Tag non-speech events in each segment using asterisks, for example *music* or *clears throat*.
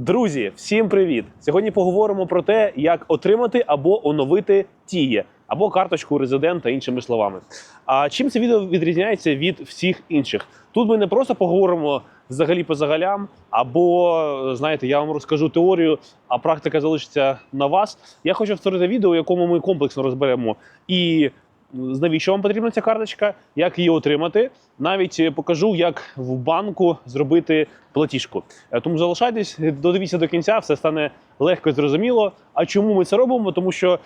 Друзі, всім привіт! Сьогодні поговоримо про те, як отримати або оновити тіє, або карточку резидента, іншими словами. А чим це відео відрізняється від всіх інших? Тут ми не просто поговоримо взагалі по загалям, або знаєте, я вам розкажу теорію, а практика залишиться на вас. Я хочу створити відео, в якому ми комплексно розберемо і навіщо вам потрібна ця карточка, як її отримати. Навіть е, покажу, як в банку зробити платіжку. Е, Тому залишайтесь, додивіться до кінця, все стане легко і зрозуміло. А чому ми це робимо? Тому що е,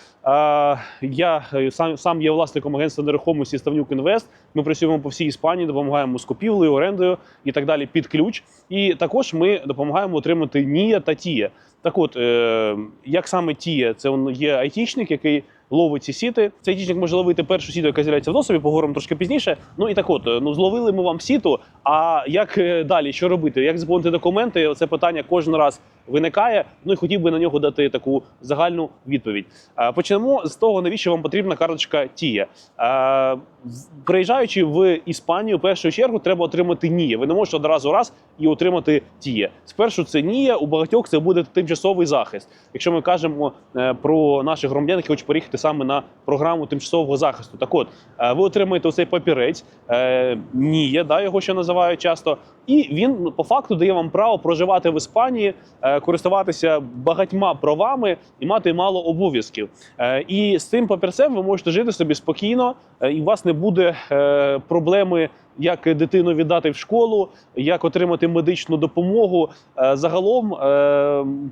я сам, сам є власником агентства нерухомості Ставнюк Інвест. Ми працюємо по всій Іспанії, допомагаємо з купівлею, орендою і так далі під ключ. І також ми допомагаємо отримати НІЯ та ТІЯ. Так от, е, як саме Тія, це є айтішник, який ловить ці сіти. Цей айтішник може ловити першу сіту, яка з'являється в дособі, поговоримо трошки пізніше. Ну і так от, ну зловили ми вам сіту. А як е, далі, що робити? Як заповнити документи? Це питання кожен раз виникає. Ну і хотів би на нього дати таку загальну відповідь. Почнемо з того, навіщо вам потрібна карточка Тія. Приїжджаючи в Іспанію, в першу чергу треба отримати НІЯ. Ви не можете одразу раз і отримати Тіє. Спершу це НІЯ, у багатьох це буде тимчасовий захист. Якщо ми кажемо е, про наших громадян, які хочуть переїхати саме на програму тимчасового захисту. Так от, е, ви отримаєте оцей папірець, е, НІЯ, да, його ще називають часто, і він ну, по факту дає вам право проживати в Іспанії, користуватися багатьма правами і мати мало обов'язків. Е, І з цим папірцем ви можете жити собі спокійно, е, і у вас не буде е, проблеми. Як дитину віддати в школу, як отримати медичну допомогу. Загалом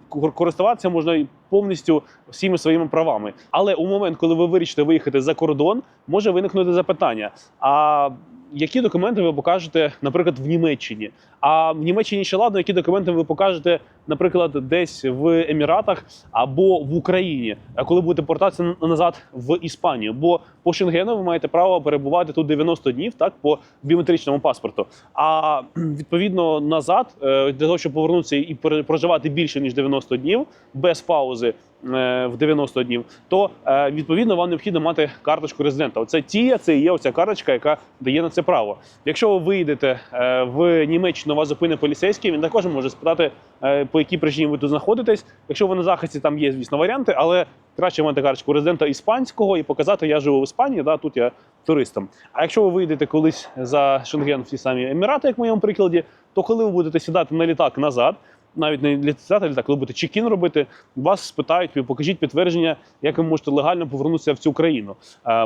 користуватися можна повністю всіми своїми правами. Але у момент, коли ви вирішите виїхати за кордон, може виникнути запитання: а які документи ви покажете, наприклад, в Німеччині? А в Німеччині ще ладно, які документи ви покажете, наприклад, десь в Еміратах або в Україні, коли будете портатися н- назад в Іспанію? Бо по Шенгену ви маєте право перебувати тут 90 днів, так по біометричному паспорту. А відповідно назад, е, для того, щоб повернутися і проживати більше ніж 90 днів без паузи. е, В 90 днів, то е, відповідно вам необхідно мати карточку резидента. Оце тія, це і є оця карточка, яка дає на це право. Якщо ви вийдете в Німеччину, вас зупине поліцейський, він також може спитати, е, по якій причині ви тут знаходитесь. Якщо ви на захисті, там є, звісно, варіанти, але краще мати карточку резидента іспанського і показати, я живу в Іспанії, да, тут я туристом. А якщо ви вийдете колись за Шенген в ті самі Емірати, як в моєму прикладі, то коли ви будете сідати на літак назад, навіть не літати літак, коли будете чекін робити, вас спитають, покажіть підтвердження, як ви можете легально повернутися в цю країну,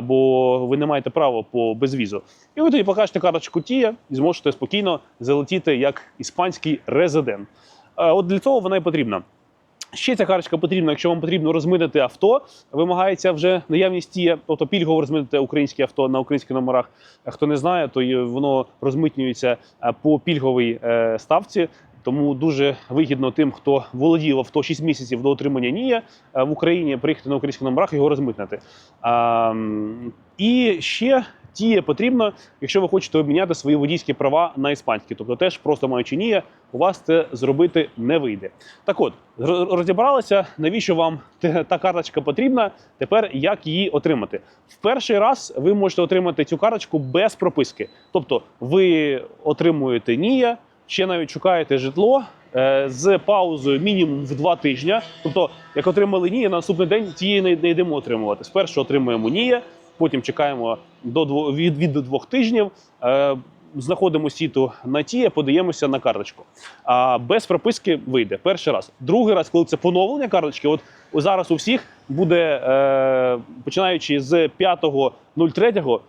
бо ви не маєте права по безвізу. І ви тоді покажете карточку Тія і зможете спокійно залетіти як іспанський резидент. От для цього вона і потрібна. Ще ця карточка потрібна, якщо вам потрібно розмитнити авто, вимагається вже наявність тіє, тобто пільгово розмитнити українське авто на українських номерах. Хто не знає, то воно розмитнюється е, по пільговій е, ставці. Тому дуже вигідно тим, хто володів авто 6 місяців до отримання НІЯ е, в Україні, приїхати на українських номерах і його розмитнити. А, і ще тіє потрібно, якщо ви хочете обміняти свої водійські права на іспанські, тобто теж просто маючи НІЯ, у вас це зробити не вийде. Так от, роз- розібралися, навіщо вам та карточка потрібна. Тепер як її отримати? В перший раз ви можете отримати цю карточку без прописки. Тобто, ви отримуєте НІЯ, ще навіть шукаєте житло. е, З паузою мінімум в два тижні. Тобто, як отримали НІЯ, на наступний день тієї не, йдемо отримувати. Спершу отримуємо НІЯ, потім чекаємо до від, від двох тижнів. Е, знаходимо сіту на тіє, подаємося на карточку. А без прописки вийде перший раз. Другий раз, коли це поновлення карточки, от зараз у всіх буде е, починаючи з 5.03, е, пр-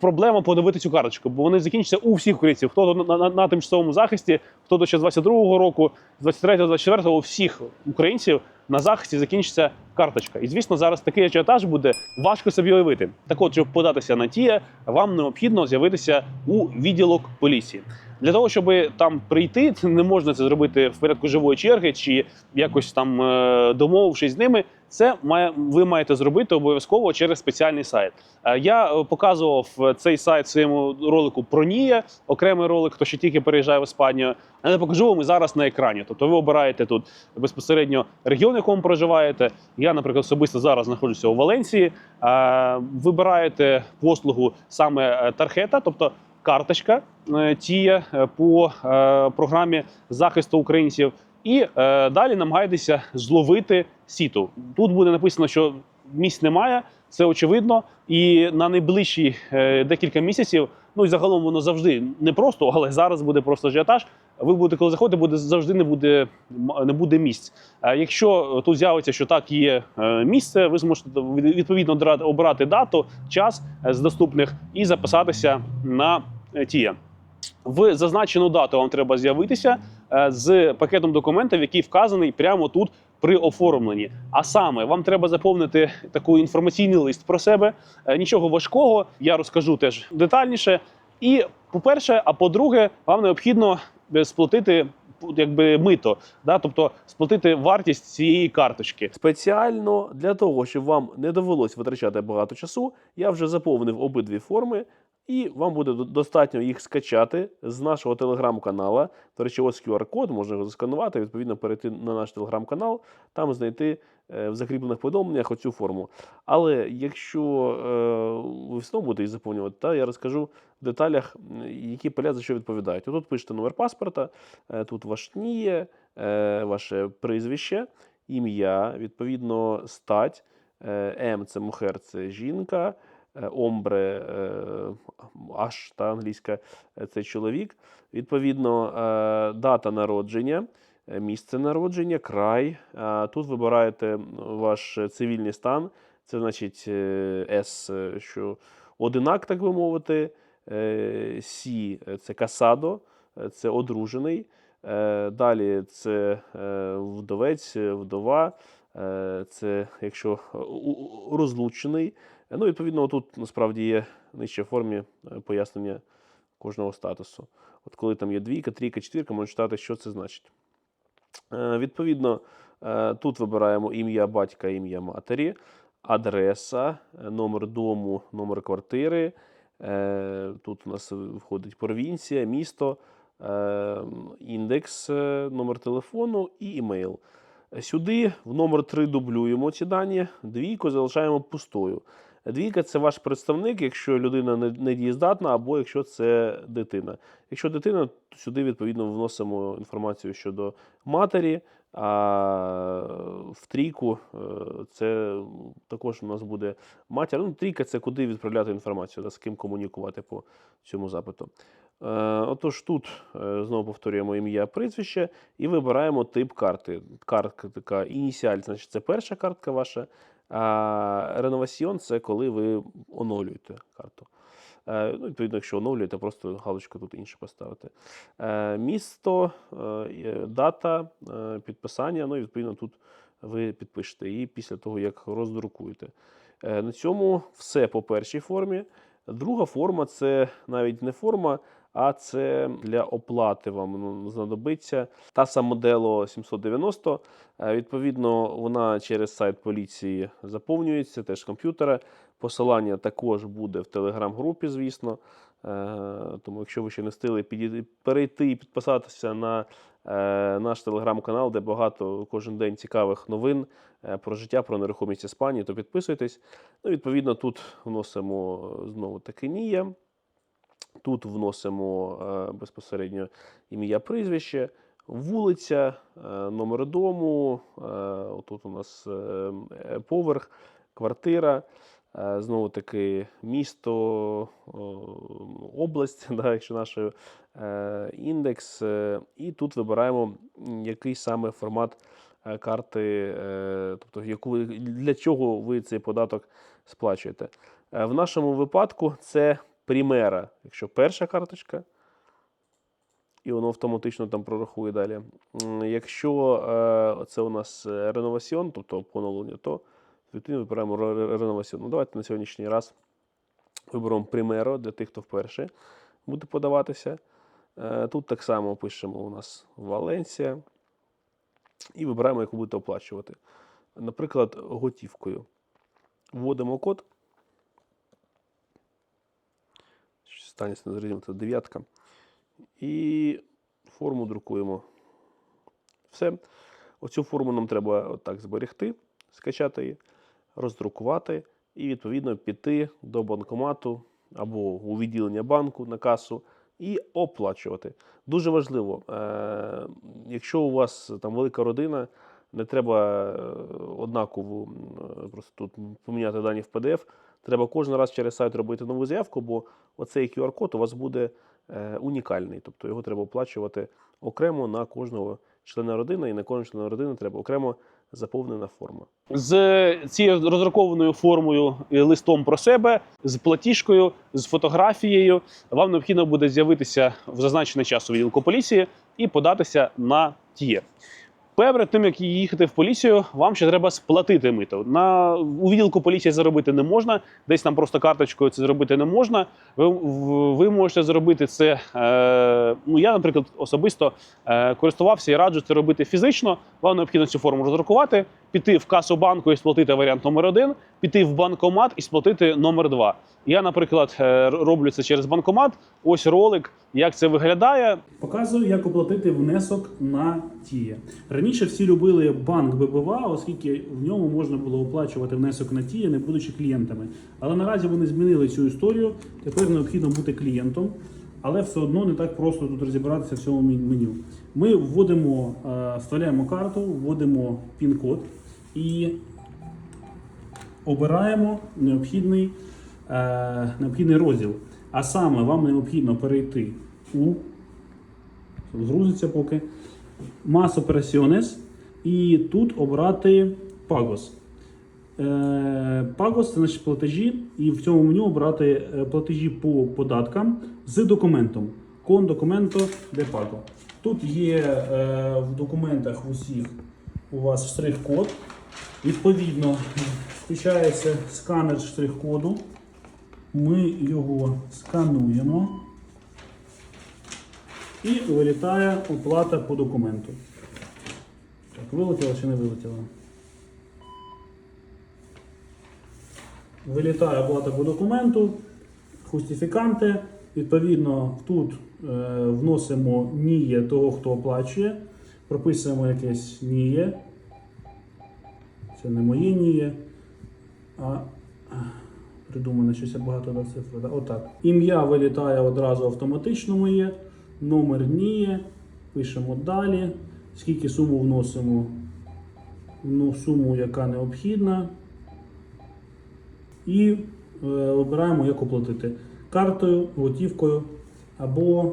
проблема подивити цю карточку, бо вони закінчаться у всіх українців. Хто на, на, на тимчасовому захисті, хто до ще з 22-го року, з 23-го, 24-го, у всіх українців на захисті закінчиться карточка. І звісно, зараз такий ажіотаж буде важко собі уявити. Так от, щоб податися на тіє, вам необхідно з'явитися у відділок поліції. Для того, щоб там прийти, *laughs* не можна це зробити в порядку живої черги чи якось там е, домовившись з ними. Це має ви маєте зробити обов'язково через спеціальний сайт. Е, Я е, показував цей сайт в своєму ролику про Нія, окремий ролик, хто ще тільки переїжджає в Іспанію. Але покажу вам і зараз на екрані. Тобто ви обираєте тут безпосередньо регіон, в якому проживаєте. Я, наприклад, особисто зараз знаходжуся у Валенції. Вибираєте послугу саме тархета, тобто карточка е, тіє е, по е, програмі захисту українців. І далі намагайтеся зловити сіту. Тут буде написано, що місць немає, це очевидно. І на найближчі декілька місяців, ну і загалом воно завжди не просто, але зараз буде просто ажіотаж. Ви будете, коли заходите, буде завжди не буде не буде місць. Якщо тут з'явиться, що так є місце, ви зможете відповідно обрати дату, час з доступних і записатися на е, тіє. В зазначену дату вам треба з'явитися е, з пакетом документів, який вказаний прямо тут при оформленні. А саме вам треба заповнити такий інформаційний лист про себе. Е, Нічого важкого, я розкажу теж детальніше. І по-перше, а по-друге, вам необхідно сплатити якби мито, да? тобто сплатити вартість цієї карточки. Спеціально для того, щоб вам не довелось витрачати багато часу, я вже заповнив обидві форми. І вам буде достатньо їх скачати з нашого телеграм-канала. До речі, ось QR-код, можна його засканувати, відповідно, перейти на наш телеграм-канал, там знайти е, в закріплених повідомленнях оцю форму. Але якщо е, ви знову будете її заповнювати, то я розкажу в деталях, які поля за що відповідають. Тут пишете номер паспорта, е, тут ваш НІЄ, ваше прізвище, ім'я, відповідно, стать. М це мухер, це жінка. Е, Омбре, е, аж та англійська е, це чоловік. Відповідно, дата народження, місце народження, край. Тут вибираєте ваш цивільний стан. Це значить С, що одинак, так би мовити. Сі це касадо, це одружений. Далі це вдовець, вдова. Це якщо розлучений. Ну, відповідно, тут насправді є нижче в формі е, пояснення кожного статусу. От коли там є двійка, трійка, четвірка, можна читати, що це значить. Е, Відповідно, е, тут вибираємо ім'я батька, ім'я матері, адреса, номер дому, номер квартири. Тут у нас входить провінція, місто, індекс, номер телефону і імейл. Сюди в номер 3 дублюємо ці дані, двійку залишаємо пустою. Двійка це ваш представник, якщо людина не- недієздатна, або якщо це дитина. Якщо дитина, то сюди відповідно вносимо інформацію щодо матері, а в трійку е, це також у нас буде матір. Ну, трійка це куди відправляти інформацію, з ким комунікувати по цьому запиту. Е, Отож, тут е, знову повторюємо ім'я, прізвище і вибираємо тип карти. Картка така ініціаль, значить це перша картка ваша. А реноваціон це коли ви оновлюєте карту. Е, Ну, відповідно, якщо оновлюєте, просто галочку тут інше поставити. Е, Місто, е, дата підписання. Ну і відповідно тут ви підпишете і після того, як роздрукуєте. На цьому все по першій формі. Друга форма це навіть не форма, а це для оплати вам ну, знадобиться та сама Модело 790. Е, Відповідно, вона через сайт поліції заповнюється, теж комп'ютера. Посилання також буде в телеграм-групі, звісно. Е, Тому, якщо ви ще не встигли перейти і підписатися на е, наш телеграм-канал, де багато кожен день цікавих новин про життя, про нерухомість Іспанії, то підписуйтесь. Ну, відповідно, тут вносимо знову таки НІЯ. Тут вносимо е, безпосередньо ім'я, прізвище, вулиця, е, номер дому. Е, тут у нас поверх, квартира. Знову таки місто, область, *laughs* да, якщо нашою, індекс. І тут вибираємо, який саме формат карти, тобто яку, для чого ви цей податок сплачуєте. В нашому випадку це Примера, якщо перша карточка, і воно автоматично там прорахує далі. Якщо е, це у нас реноваціон, тобто поновлення, то відповідно вибираємо ре- ре- реноваціон. Ну, давайте на сьогоднішній раз виберемо Примеро для тих, хто вперше буде подаватися. Е, Тут так само пишемо у нас Валенсія. І вибираємо, яку будете оплачувати. Наприклад, готівкою. Вводимо код. Станеться незрозуміло, це дев'ятка. І форму друкуємо. Все. Оцю форму нам треба отак зберегти, скачати її, роздрукувати і, відповідно, піти до банкомату або у відділення банку на касу і оплачувати. Дуже важливо, е, якщо у вас там велика родина, не треба е, е, просто тут поміняти дані в PDF. Треба кожен раз через сайт робити нову заявку, бо оцей QR-код у вас буде е, унікальний. Тобто його треба оплачувати окремо на кожного члена родини, і на кожного члена родини треба окремо заповнена форма. З цією розрахованою формою листом про себе, з платіжкою, з фотографією, вам необхідно буде з'явитися в зазначений час у відділку поліції і податися на тіє. Перед тим як їхати в поліцію, вам ще треба сплатити мито. На у відділку поліції заробити не можна, десь там просто карточкою це зробити не можна. Ви, ви можете зробити це. Е, ну я, наприклад, особисто е, користувався і раджу це робити фізично. Вам необхідно цю форму роздрукувати, піти в касу банку і сплатити варіант номер один, піти в банкомат і сплатити номер два. Я, наприклад, е, роблю це через банкомат. Ось ролик, як це виглядає. Показую, як оплатити внесок на Тіє. Раніше всі любили банк ББВА, оскільки в ньому можна було оплачувати внесок на Тіє, не будучи клієнтами. Але наразі вони змінили цю історію. Тепер необхідно бути клієнтом, але все одно не так просто тут розібратися в цьому меню. Ми вводимо, е, вставляємо карту, вводимо пін-код і обираємо необхідний, е, необхідний розділ. А саме вам необхідно перейти у Згрузиться поки. Мас операціонес. І тут обрати Pagos. Е, Pagos це наші платежі, і в цьому меню обрати е, платежі по податкам з документом. Con докумento de pago. Тут є е, в документах усіх у вас штрих-код. Відповідно, включається сканер штрих-коду. Ми його скануємо. І вилітає оплата по документу. Так, вилетіла чи не вилетіла? Вилітає оплата по документу, хустифіканти. Відповідно, тут е, вносимо ніє того, хто оплачує. Прописуємо якесь ніє. Це не моє ніє. А придумано щось багато до цифри. Да? Отак. Ім'я вилітає одразу автоматично моє, номер НІЄ, пишемо далі, скільки суму вносимо, ну, суму, яка необхідна. І е, обираємо, як оплатити картою, готівкою або е,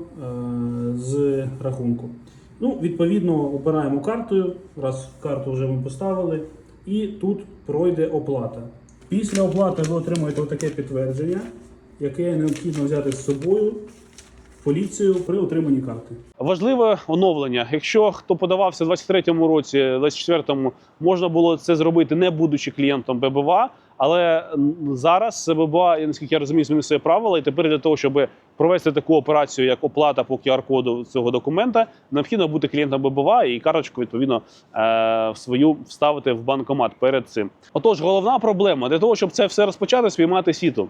з рахунку. Ну, відповідно, обираємо картою, раз карту вже ми поставили, і тут пройде оплата. Після оплати ви отримуєте отаке підтвердження, яке необхідно взяти з собою поліцію при отриманні карти. Важливе оновлення. Якщо хто подавався в 23-му році, 24-му, можна було це зробити, не будучи клієнтом ББВА. Але зараз ББВА, я наскільки я розумію, змінив своє правила, і тепер для того, щоб провести таку операцію, як оплата по QR-коду цього документа, необхідно бути клієнтом ББВА і карточку відповідно е, в свою вставити в банкомат перед цим. Отож, головна проблема для того, щоб це все розпочати, спіймати сіту.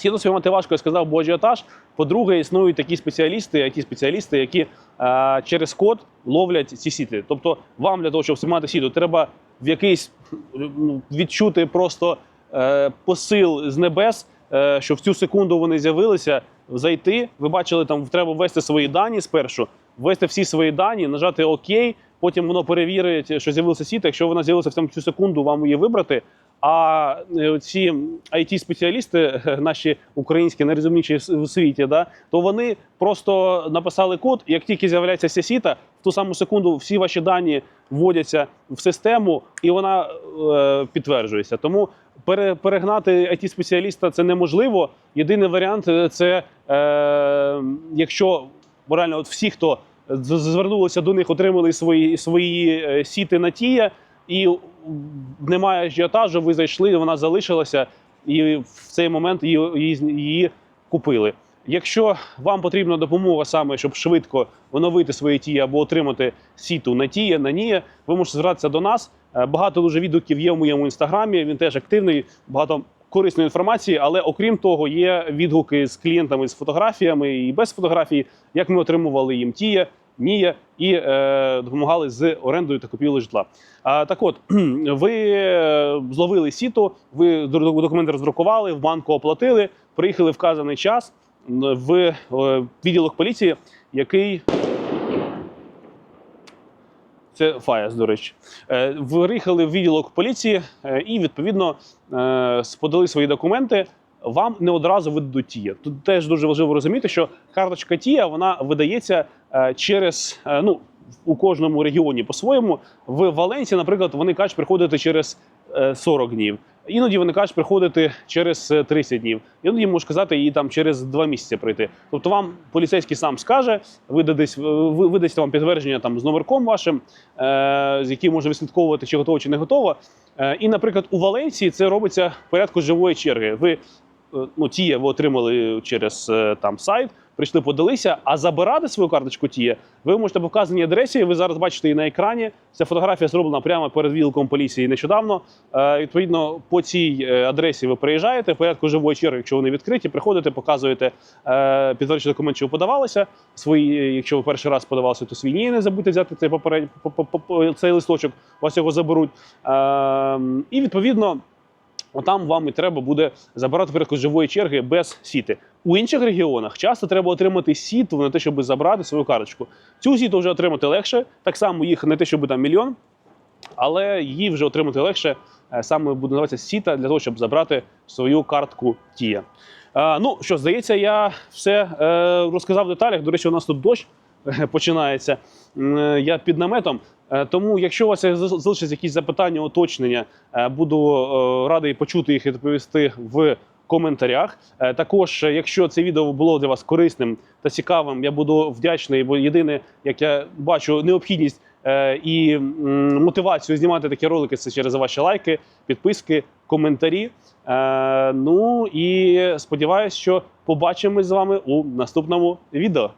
Сіту спіймати важко, я сказав, бо ажіотаж. По-друге, існують такі спеціалісти, it спеціалісти, які е, через код ловлять ці сіти. Тобто, вам для того, щоб спіймати сіту, треба в якийсь ну, відчути просто е, посил з небес, е, що в цю секунду вони з'явилися, зайти. Ви бачили, там треба ввести свої дані спершу, ввести всі свої дані, нажати ОК, потім воно перевірить, що з'явилася сіта. Якщо вона з'явилася в цю секунду, вам її вибрати. А е, ці it спеціалісти наші українські найрозумніші в світі, да, то вони просто написали код. Як тільки з'являється ця сіта, в ту саму секунду всі ваші дані вводяться в систему, і вона е, підтверджується. Тому пере, перегнати it спеціаліста це неможливо. Єдиний варіант е, це е, якщо реально от всі, хто звернулися до них, отримали свої свої е, сіти на тія, і немає ажіотажу, ви зайшли, вона залишилася, і в цей момент її, її, купили. Якщо вам потрібна допомога саме, щоб швидко оновити свої тії або отримати сіту на тіє, на ніє, ви можете звертатися до нас. Е, Багато дуже відгуків є в моєму інстаграмі. Він теж активний, багато корисної інформації. Але окрім того, є відгуки з клієнтами з фотографіями і без фотографій, як ми отримували їм тіє, Нія і е, допомагали з орендою та купівлею житла. А, так от, *clears throat* ви е, зловили сіто, ви документи роздрукували, в банку оплатили, приїхали вказаний час в е, відділок поліції, який. Це ФАЯС, до речі. Е, Виїхали в відділок поліції і, відповідно, е, подали свої документи. Вам не одразу видадуть тія. Тут теж дуже важливо розуміти, що карточка Тія вона видається через е, ну у кожному регіоні по-своєму. В Валенсії, наприклад, вони кажуть приходити через е, 40 днів. Іноді вони кажуть приходити через е, 30 днів. Іноді можуть казати її там через 2 місяці прийти. Тобто вам поліцейський сам скаже, видасть, ви- видасть вам підтвердження там з номерком вашим, е, з яким може відслідковувати, чи готово, чи не готово. Е, і, наприклад, у Валенції це робиться в порядку живої черги. Ви е, ну, тіє ви отримали через е, там сайт, прийшли, подалися, а забирати свою карточку тіє ви можете по вказаній адресі. Ви зараз бачите її на екрані. Ця фотографія зроблена прямо перед відділком поліції нещодавно. Е, відповідно, по цій е, адресі ви приїжджаєте в порядку живої черги, якщо вони відкриті, приходите, показуєте е, підтверджуючи документ, що ви подавалися. Свої, якщо ви перший раз подавалися, то свій ні, не забудьте взяти цей попередній цей листочок, вас його заберуть. Е, і відповідно. Отам вам і треба буде забирати в живої черги без сіти. У інших регіонах часто треба отримати сіту на те, щоб забрати свою карточку. Цю сіту вже отримати легше. Так само їх не те, щоб там мільйон, але її вже отримати легше. Е, Саме буде називатися сіта для того, щоб забрати свою картку Тія. Е, ну що, здається, я все е, розказав в деталях. До речі, у нас тут дощ *laughs* починається. Е, Я під наметом. Е, Тому, якщо у вас залишаться якісь запитання, уточнення, е, буду радий почути їх і відповісти в коментарях. Також, якщо це відео було для вас корисним та цікавим, я буду вдячний, бо єдине, як я бачу, необхідність і мотивацію знімати такі ролики це через ваші лайки, підписки, коментарі. Ну і сподіваюся, що побачимось з вами у наступному відео.